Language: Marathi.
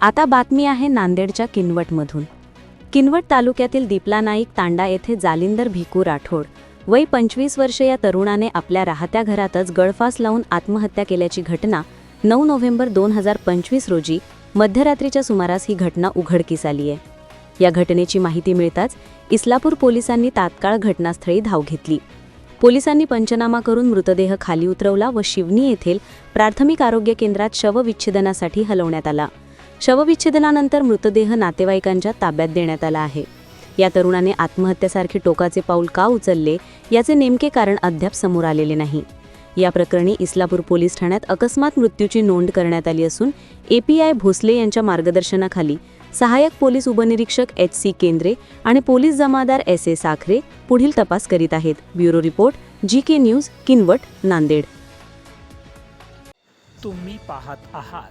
आता बातमी आहे नांदेडच्या किनवटमधून. किनवट तालुक्यातील दीपला नाईक तांडा येथे जालिंदर भिकू राठोड वय पंचवीस वर्ष या तरुणाने आपल्या राहत्या घरातच गळफास लावून आत्महत्या केल्याची घटना नऊ नोव्हेंबर दोन हजार पंचवीस रोजी मध्यरात्रीच्या सुमारास ही घटना उघडकीस आली आहे. या घटनेची माहिती मिळताच इस्लापूर पोलिसांनी तात्काळ घटनास्थळी धाव घेतली. पोलिसांनी पंचनामा करून मृतदेह खाली उतरवला व शिवनी येथील प्राथमिक आरोग्य केंद्रात शवविच्छेदनासाठी हलवण्यात आला. शवविच्छेदनानंतर मृतदेह नातेवाईकांच्या ताब्यात देण्यात आला आहे. या तरुणाने आत्महत्येसारखे टोकाचे पाऊल का उचलले याचे नेमके कारण अद्याप समोर आलेले नाही. या प्रकरणी इस्लापूर पोलीस ठाण्यात अकस्मात मृत्यूची नोंद करण्यात आली असून एपीआय भोसले यांच्या मार्गदर्शनाखाली सहाय्यक पोलीस उपनिरीक्षक एच सी केंद्रे आणि पोलीस जमादार एस ए साखरे पुढील तपास करीत आहेत. Bureau report G K news Kinwat Nanded. तुम्ही पाहत आहात.